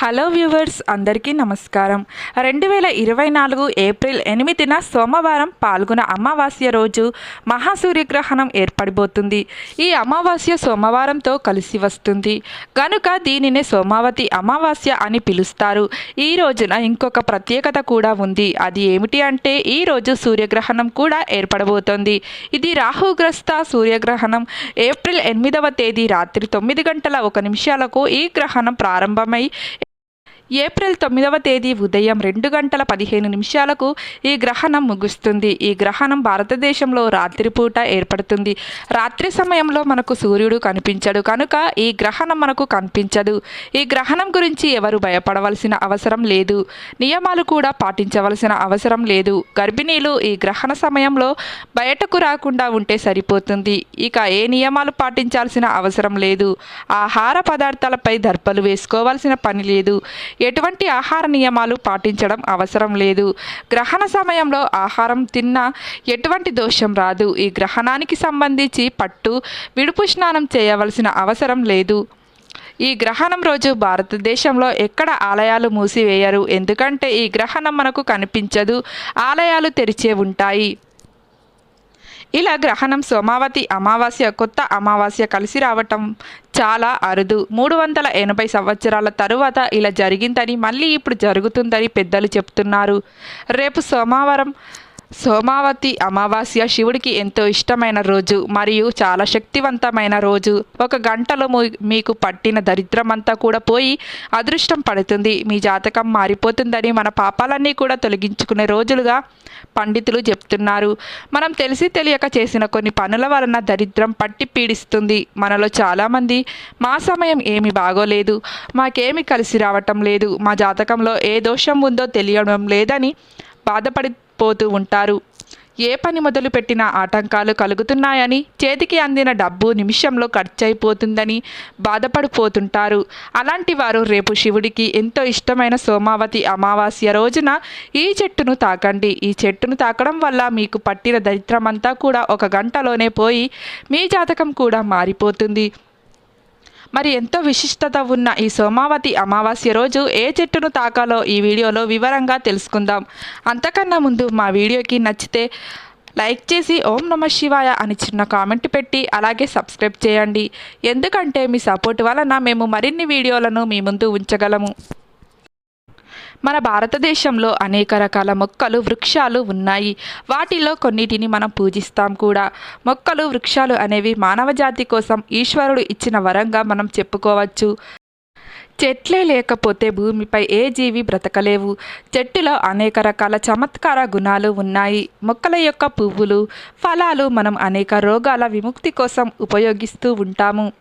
Hello viewers అందరికీ నమస్కారం. రెండు వేల ఇరవై నాలుగు ఏప్రిల్ ఎనిమిదిన సోమవారం పాల్గొన అమావాస్య రోజు మహాసూర్యగ్రహణం ఏర్పడిపోతుంది. ఈ అమావాస్య సోమవారంతో కలిసి వస్తుంది. కనుక దీనిని సోమావతి అమావాస్య అని పిలుస్తారు. ఈ రోజున ఇంకొక ప్రత్యేకత కూడా ఉంది. అది ఏమిటి అంటే ఈ రోజు సూర్యగ్రహణం కూడా ఏర్పడబోతోంది. ఇది రాహుగ్రస్త సూర్యగ్రహణం. ఏప్రిల్ ఎనిమిదవ తేదీ రాత్రి తొమ్మిది గంటల ఒక నిమిషాలకు ఈ గ్రహణం ప్రారంభమై ఏప్రిల్ తొమ్మిదవ తేదీ ఉదయం రెండు గంటల పదిహేను నిమిషాలకు ఈ గ్రహణం ముగుస్తుంది. ఈ గ్రహణం భారతదేశంలో రాత్రిపూట ఏర్పడుతుంది. రాత్రి సమయంలో మనకు సూర్యుడు కనిపించడు. కనుక ఈ గ్రహణం మనకు కనిపించదు. ఈ గ్రహణం గురించి ఎవరు భయపడవలసిన అవసరం లేదు. నియమాలు కూడా పాటించవలసిన అవసరం లేదు. గర్భిణీలు ఈ గ్రహణ సమయంలో బయటకు రాకుండా ఉంటే సరిపోతుంది. ఇక ఏ నియమాలు పాటించాల్సిన అవసరం లేదు. ఆహార పదార్థాలపై దర్పలు వేసుకోవాల్సిన పని లేదు. ఎటువంటి ఆహార నియమాలు పాటించడం అవసరం లేదు. గ్రహణ సమయంలో ఆహారం తిన్నా ఎటువంటి దోషం రాదు. ఈ గ్రహణానికి సంబంధించి పట్టు విడుపు స్నానం చేయవలసిన అవసరం లేదు. ఈ గ్రహణం రోజు భారతదేశంలో ఎక్కడ ఆలయాలు మూసివేయరు? ఎందుకంటే ఈ గ్రహణం మనకు కనిపించదు. ఆలయాలు తెరిచే ఉంటాయి. ఇలా గ్రహణం సోమావతి అమావాస్య కొత్త అమావాస్య కలిసి రావటం చాలా అరుదు. మూడు వందల ఎనభై సంవత్సరాల తరువాత ఇలా జరిగిందని మళ్ళీ ఇప్పుడు జరుగుతుందని పెద్దలు చెప్తున్నారు. రేపు సోమవారం సోమావతి అమావాస్య శివుడికి ఎంతో ఇష్టమైన రోజు మరియు చాలా శక్తివంతమైన రోజు. ఒక గంటలో మీకు పట్టిన దరిద్రమంతా కూడా పోయి అదృష్టం పడుతుంది. మీ జాతకం మారిపోతుందని మన పాపాలన్నీ కూడా తొలగించుకునే రోజులుగా పండితులు చెప్తున్నారు. మనం తెలిసి తెలియక చేసిన కొన్ని పనుల వలన దరిద్రం పట్టి పీడిస్తుంది. మనలో చాలామంది మా సమయం ఏమి బాగోలేదు. మాకేమి కలిసి రావటం లేదు. మా జాతకంలో ఏ దోషం ఉందో తెలియడం లేదని బాధపడి పోతూ ఉంటారు. ఏ పని మొదలుపెట్టినా ఆటంకాలు కలుగుతున్నాయని చేతికి అందిన డబ్బు నిమిషంలో ఖర్చయిపోతుందని బాధపడిపోతుంటారు. అలాంటి వారు రేపు శివుడికి ఎంతో ఇష్టమైన సోమావతి అమావాస్య రోజున ఈ చెట్టును తాకండి. ఈ చెట్టును తాకడం వల్ల మీకు పట్టిన దరిద్రమంతా కూడా ఒక గంటలోనే పోయి మీ జాతకం కూడా మారిపోతుంది. మరి ఎంతో విశిష్టత ఉన్న ఈ సోమావతి అమావాస్య రోజు ఏ చెట్టును తాకాలో ఈ వీడియోలో వివరంగా తెలుసుకుందాం. అంతకన్నా ముందు మా వీడియోకి నచ్చితే లైక్ చేసి ఓం నమ శివాయ అని చిన్న కామెంట్ పెట్టి అలాగే సబ్స్క్రైబ్ చేయండి. ఎందుకంటే మీ సపోర్ట్ వలన మేము మరిన్ని వీడియోలను మీ ముందు ఉంచగలము. మన భారతదేశంలో అనేక రకాల మొక్కలు వృక్షాలు ఉన్నాయి. వాటిలో కొన్నిటిని మనం పూజిస్తాం కూడా. మొక్కలు వృక్షాలు అనేవి మానవజాతి కోసం ఈశ్వరుడు ఇచ్చిన వరంగా మనం చెప్పుకోవచ్చు. చెట్లే లేకపోతే భూమిపై ఏ జీవి బ్రతకలేవు. చెట్టులో అనేక రకాల చమత్కార గుణాలు ఉన్నాయి. మొక్కల యొక్క పువ్వులు ఫలాలు మనం అనేక రోగాల విముక్తి కోసం ఉపయోగిస్తూ ఉంటాము.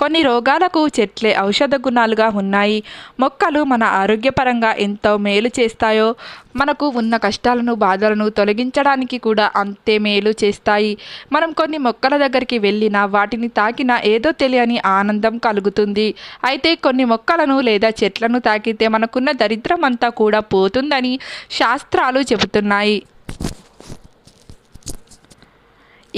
కొన్ని రోగాలకు చెట్లే ఔషధ గుణాలుగా ఉన్నాయి. మొక్కలు మన ఆరోగ్యపరంగా ఎంతో మేలు చేస్తాయో మనకు ఉన్న కష్టాలను బాధలను తొలగించడానికి కూడా అంతే మేలు చేస్తాయి. మనం కొన్ని మొక్కల దగ్గరికి వెళ్ళినా వాటిని తాకినా ఏదో తెలియని ఆనందం కలుగుతుంది. అయితే కొన్ని మొక్కలను లేదా చెట్లను తాకితే మనకున్న దరిద్రం అంతా కూడా పోతుందని శాస్త్రాలు చెబుతున్నాయి.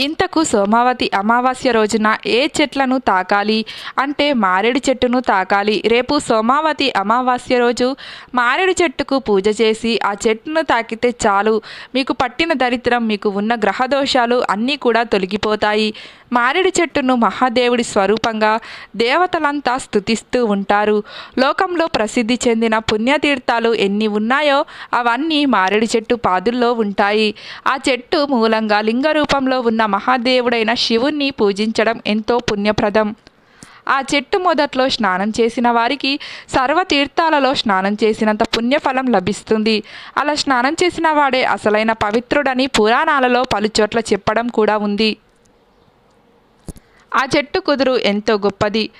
ఇంతకు సోమావతి అమావాస్య రోజున ఏ చెట్లను తాకాలి? అంటే మారేడు చెట్టును తాకాలి. రేపు సోమావతి అమావాస్య రోజు మారేడు చెట్టుకు పూజ చేసి ఆ చెట్టును తాకితే చాలు. మీకు పట్టిన దరిద్రం మీకు ఉన్న గ్రహదోషాలు అన్నీ కూడా తొలగిపోతాయి. మారేడు చెట్టును మహాదేవుడి స్వరూపంగా దేవతలంతా స్థుతిస్తూ ఉంటారు. లోకంలో ప్రసిద్ధి చెందిన పుణ్యతీర్థాలు ఎన్ని ఉన్నాయో అవన్నీ మారేడు చెట్టు పాదుల్లో ఉంటాయి. ఆ చెట్టు మూలంగా లింగ రూపంలో ఉన్న మహాదేవుడైన శివుణ్ణి పూజించడం ఎంతో పుణ్యప్రదం. ఆ చెట్టు మొదట్లో స్నానం చేసిన వారికి సర్వతీర్థాలలో స్నానం చేసినంత పుణ్యఫలం లభిస్తుంది. అలా స్నానం చేసిన వాడే అసలైన పవిత్రుడని పురాణాలలో పలుచోట్ల చెప్పడం కూడా ఉంది. ఆ చెట్టు కుదురు ఎంతో గొప్పది.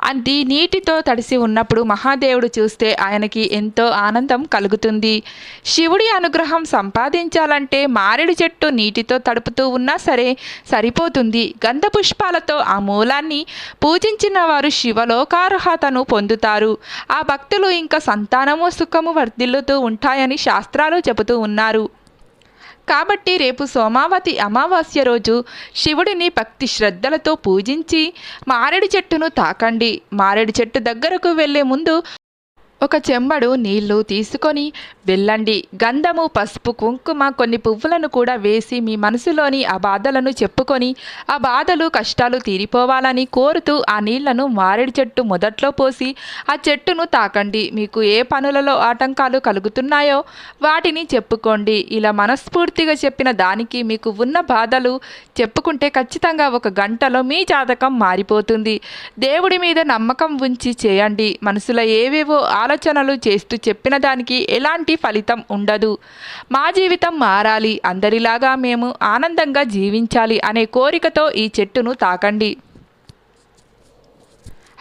అది. నీటితో తడిసి ఉన్నప్పుడు మహాదేవుడు చూస్తే ఆయనకి ఎంతో ఆనందం కలుగుతుంది. శివుడి అనుగ్రహం సంపాదించాలంటే మారేడు చెట్టు నీటితో తడుపుతూ ఉన్నా సరే సరిపోతుంది. గంధ పుష్పాలతో ఆ మూలాన్ని పూజించిన వారు శివలోకార్హతను పొందుతారు. ఆ భక్తులు ఇంకా సంతానము సుఖము వర్ధిల్లుతూ ఉంటాయని శాస్త్రాలు చెబుతూ ఉన్నారు. కాబట్టి రేపు సోమావతి అమావాస్య రోజు శివుడిని భక్తి శ్రద్ధలతో పూజించి మారేడు చెట్టును తాకండి. మారేడు చెట్టు దగ్గరకు వెళ్ళే ముందు ఒక చెంబడు నీళ్ళు తీసుకొని వెళ్ళండి. గంధము పసుపు కుంకుమ కొన్ని పువ్వులను కూడా వేసి మీ మనసులోని ఆ బాధలను చెప్పుకొని ఆ బాధలు కష్టాలు తీరిపోవాలని కోరుతూ ఆ నీళ్ళను మారేడు చెట్టు మొదట్లో పోసి ఆ చెట్టును తాకండి. మీకు ఏ పనులలో ఆటంకాలు కలుగుతున్నాయో వాటిని చెప్పుకోండి. ఇలా మనస్ఫూర్తిగా చెప్పిన దానికి మీకు ఉన్న బాధలు చెప్పుకుంటే ఖచ్చితంగా ఒక గంటలో మీ జాతకం మారిపోతుంది. దేవుడి మీద నమ్మకం ఉంచి చేయండి. మనసులో ఏవేవో ఆలోచనలు చేస్తూ చెప్పిన దానికి ఎలాంటి ఫలితం ఉండదు. మా జీవితం మారాలి అందరిలాగా మేము ఆనందంగా జీవించాలి అనే కోరికతో ఈ చెట్టును తాకండి.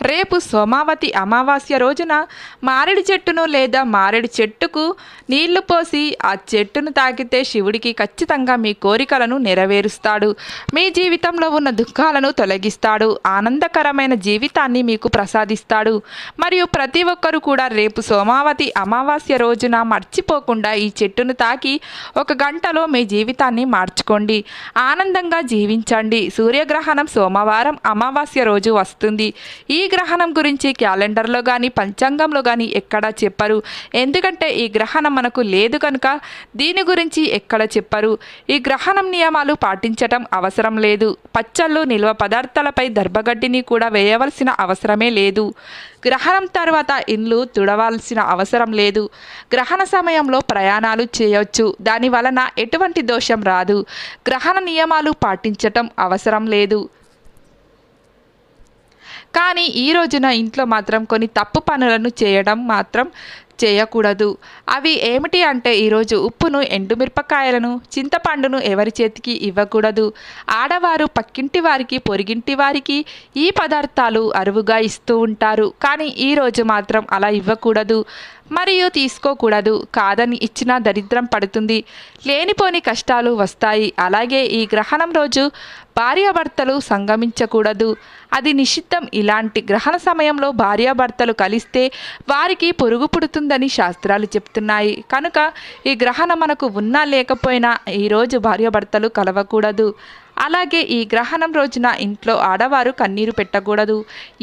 రేపు సోమావతి అమావాస్య రోజున మారేడు చెట్టును లేదా మారేడు చెట్టుకు నీళ్ళు పోసి ఆ చెట్టును తాకితే శివుడికి ఖచ్చితంగా మీ కోరికలను నెరవేరుస్తాడు. మీ జీవితంలో ఉన్న దుఃఖాలను తొలగిస్తాడు. ఆనందకరమైన జీవితాన్ని మీకు ప్రసాదిస్తాడు. మరియు ప్రతి ఒక్కరూ కూడా రేపు సోమావతి అమావాస్య రోజున మర్చిపోకుండా ఈ చెట్టును తాకి ఒక గంటలో మీ జీవితాన్ని మార్చుకోండి. ఆనందంగా జీవించండి. సూర్యగ్రహణం సోమవారం అమావాస్య రోజు వస్తుంది. ఈ గ్రహణం గురించి క్యాలెండర్లో కానీ పంచాంగంలో కానీ ఎక్కడా చెప్పరు. ఎందుకంటే ఈ గ్రహణం మనకు లేదు కనుక దీని గురించి ఎక్కడ చెప్పరు. ఈ గ్రహణం నియమాలు పాటించటం అవసరం లేదు. పచ్చళ్ళు నిల్వ పదార్థాలపై దర్భగడ్డిని కూడా వేయవలసిన అవసరమే లేదు. గ్రహణం తర్వాత ఇండ్లు తుడవాల్సిన అవసరం లేదు. గ్రహణ సమయంలో ప్రయాణాలు చేయవచ్చు దాని వలన ఎటువంటి దోషం రాదు. గ్రహణ నియమాలు పాటించటం అవసరం లేదు. కానీ ఈ రోజున ఇంట్లో మాత్రం కొన్ని తప్పు పనులను చేయడం మాత్రం చేయకూడదు. అవి ఏమిటి అంటే ఈరోజు ఉప్పును ఎండుమిరపకాయలను చింతపండును ఎవరి చేతికి ఇవ్వకూడదు. ఆడవారు పక్కింటి వారికి పొరిగింటి వారికి ఈ పదార్థాలు అరువుగా ఇస్తూ ఉంటారు. కానీ ఈరోజు మాత్రం అలా ఇవ్వకూడదు. మరియు తీసుకోకూడదు. కాదని ఇచ్చినా దరిద్రం పడుతుంది. లేనిపోని కష్టాలు వస్తాయి. అలాగే ఈ గ్రహణం రోజు భార్యాభర్తలు సంగమించకూడదు. అది నిషిద్ధం. ఇలాంటి గ్రహణ సమయంలో భార్యాభర్తలు కలిస్తే వారికి పొరుగు ఉందని శాస్త్రాలు చెప్తున్నాయి. కనుక ఈ గ్రహణం మనకు ఉన్నా లేకపోయినా ఈరోజు భార్యాభర్తలు కలవకూడదు. అలాగే ఈ గ్రహణం రోజున ఇంట్లో ఆడవారు కన్నీరు పెట్టకూడదు.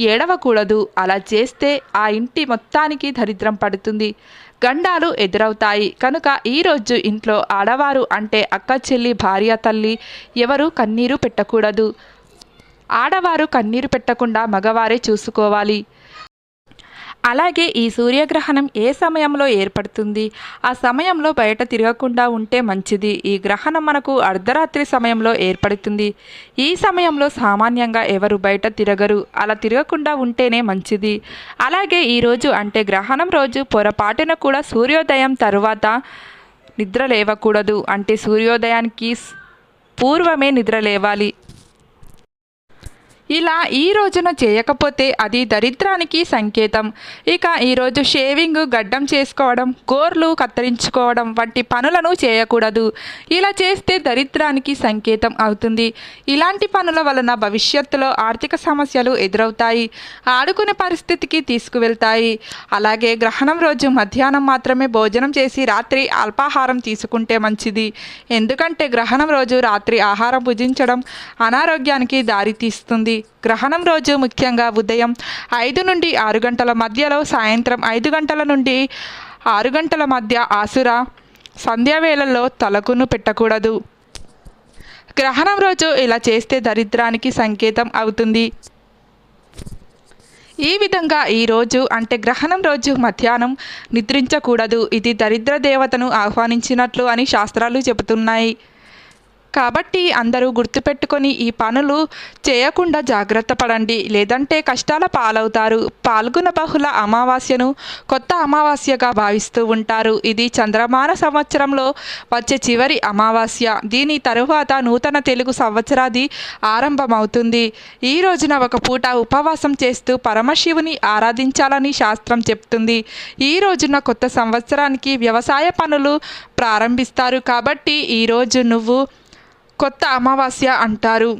ఏడవకూడదు. అలా చేస్తే ఆ ఇంటి మొత్తానికి దరిద్రం పడుతుంది. గండాలు ఎదురవుతాయి. కనుక ఈరోజు ఇంట్లో ఆడవారు అంటే అక్క చెల్లి భార్య తల్లి ఎవరు కన్నీరు పెట్టకూడదు. ఆడవారు కన్నీరు పెట్టకుండా మగవారే చూసుకోవాలి. అలాగే ఈ సూర్యగ్రహణం ఏ సమయంలో ఏర్పడుతుంది? ఆ సమయంలో బయట తిరగకుండా ఉంటే మంచిది. ఈ గ్రహణం మనకు అర్ధరాత్రి సమయంలో ఏర్పడుతుంది. ఈ సమయంలో సామాన్యంగా ఎవరు బయట తిరగరు. అలా తిరగకుండా ఉంటేనే మంచిది. అలాగే ఈరోజు అంటే గ్రహణం రోజు పొరపాటున కూడా సూర్యోదయం తరువాత నిద్ర లేవకూడదు. అంటే సూర్యోదయానికి పూర్వమే నిద్ర లేవాలి. ఇలా ఈ రోజున చేయకపోతే అది దరిద్రానికి సంకేతం. ఇక ఈరోజు షేవింగ్ గడ్డం చేసుకోవడం గోర్లు కత్తిరించుకోవడం వంటి పనులను చేయకూడదు. ఇలా చేస్తే దరిద్రానికి సంకేతం అవుతుంది. ఇలాంటి పనుల వలన భవిష్యత్తులో ఆర్థిక సమస్యలు ఎదురవుతాయి. ఆడుకునే పరిస్థితికి తీసుకువెళ్తాయి. అలాగే గ్రహణం రోజు మధ్యాహ్నం మాత్రమే భోజనం చేసి రాత్రి అల్పాహారం తీసుకుంటే మంచిది. ఎందుకంటే గ్రహణం రోజు రాత్రి ఆహారం భుజించడం అనారోగ్యానికి దారితీస్తుంది. గ్రహణం రోజు ముఖ్యంగా ఉదయం ఐదు నుండి ఆరు గంటల మధ్యలో సాయంత్రం ఐదు గంటల నుండి ఆరు గంటల మధ్య ఆసుర సంధ్యావేళల్లో తలకును పెట్టకూడదు. గ్రహణం రోజు ఇలా చేస్తే దరిద్రానికి సంకేతం అవుతుంది. ఈ విధంగా ఈ రోజు అంటే గ్రహణం రోజు మధ్యాహ్నం నిద్రించకూడదు. ఇది దరిద్ర దేవతను ఆహ్వానించినట్లు అని శాస్త్రాలు చెబుతున్నాయి. కాబట్టి అందరూ గుర్తుపెట్టుకొని ఈ పనులు చేయకుండా జాగ్రత్త పడండి. లేదంటే కష్టాల పాలవుతారు. పాల్గొన బహుళ అమావాస్యను కొత్త అమావాస్యగా భావిస్తూ ఉంటారు. ఇది చంద్రమాన సంవత్సరంలో వచ్చే చివరి అమావాస్య. దీని తరువాత నూతన తెలుగు సంవత్సరాది ఆరంభమవుతుంది. ఈ రోజున ఒక పూట ఉపవాసం చేస్తూ పరమశివుని ఆరాధించాలని శాస్త్రం చెప్తుంది. ఈ రోజున కొత్త సంవత్సరానికి వ్యవసాయ పనులు ప్రారంభిస్తారు. కాబట్టి ఈరోజు నువ్వు కొత్త అమావాస్య అంటారు.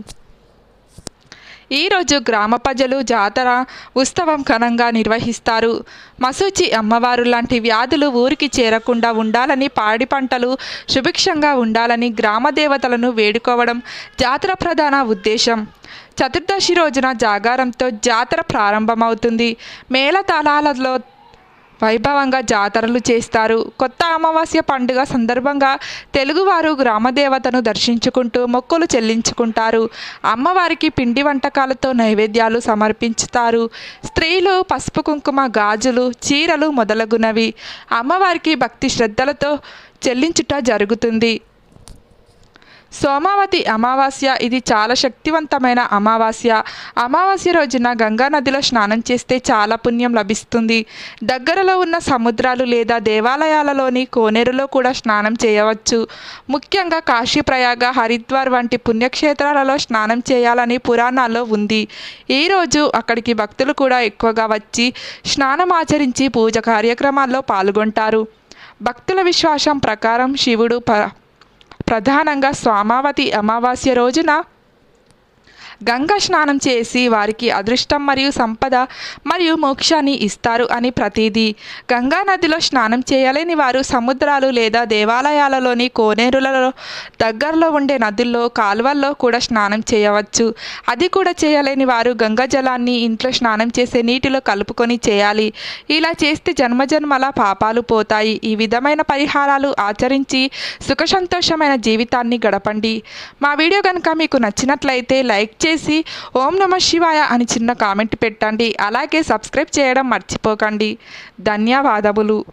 ఈరోజు గ్రామ ప్రజలు జాతర ఉత్సవం ఘనంగా నిర్వహిస్తారు. మసూచి అమ్మవారు లాంటి వ్యాధులు ఊరికి చేరకుండా ఉండాలని పాడి పంటలు సుభిక్షంగా ఉండాలని గ్రామ దేవతలను వేడుకోవడం జాతర ప్రధాన ఉద్దేశం. చతుర్దశి రోజున జాగారంతో జాతర ప్రారంభమవుతుంది. మేళతాళాలలో వైభవంగా జాతరలు చేస్తారు. కొత్త అమావాస్య పండుగ సందర్భంగా తెలుగువారు గ్రామదేవతను దర్శించుకుంటూ మొక్కులు చెల్లించుకుంటారు. అమ్మవారికి పిండి వంటకాలతో నైవేద్యాలు సమర్పించుతారు. స్త్రీలు పసుపు కుంకుమ గాజులు చీరలు మొదలగునవి. అమ్మవారికి భక్తి శ్రద్ధలతో చెల్లించుట జరుగుతుంది. సోమావతి అమావాస్య ఇది చాలా శక్తివంతమైన అమావాస్య. అమావాస్య రోజున గంగా నదిలో స్నానం చేస్తే చాలా పుణ్యం లభిస్తుంది. దగ్గరలో ఉన్న సముద్రాలు లేదా దేవాలయాలలోని కోనేరులో కూడా స్నానం చేయవచ్చు. ముఖ్యంగా కాశీప్రయాగ హరిద్వార్ వంటి పుణ్యక్షేత్రాలలో స్నానం చేయాలని పురాణాల్లో ఉంది. ఈరోజు అక్కడికి భక్తులు కూడా ఎక్కువగా వచ్చి స్నానం ఆచరించి పూజ కార్యక్రమాల్లో పాల్గొంటారు. భక్తుల విశ్వాసం ప్రకారం శివుడు ప ప్రధానంగా స్వామావతి అమావాస్య రోజున గంగా స్నానం చేసి వారికి అదృష్టం మరియు సంపద మరియు మోక్షాన్ని ఇస్తారు అని ప్రతీది. గంగా నదిలో స్నానం చేయలేని వారు సముద్రాలు లేదా దేవాలయాలలోని కోనేరులలో దగ్గరలో ఉండే నదుల్లో కాలువల్లో కూడా స్నానం చేయవచ్చు. అది కూడా చేయలేని వారు గంగా జలాన్ని ఇంట్లో స్నానం చేసే నీటిలో కలుపుకొని చేయాలి. ఇలా చేస్తే జన్మజన్మల పాపాలు పోతాయి. ఈ విధమైన పరిహారాలు ఆచరించి సుఖ సంతోషమైన జీవితాన్ని గడపండి. మా వీడియో కనుక మీకు నచ్చినట్లయితే లైక్ చేసి ఓం నమ శివాయ అని చిన్న కామెంట్ పెట్టండి. అలాగే సబ్స్క్రైబ్ చేయడం మర్చిపోకండి. ధన్యవాదములు.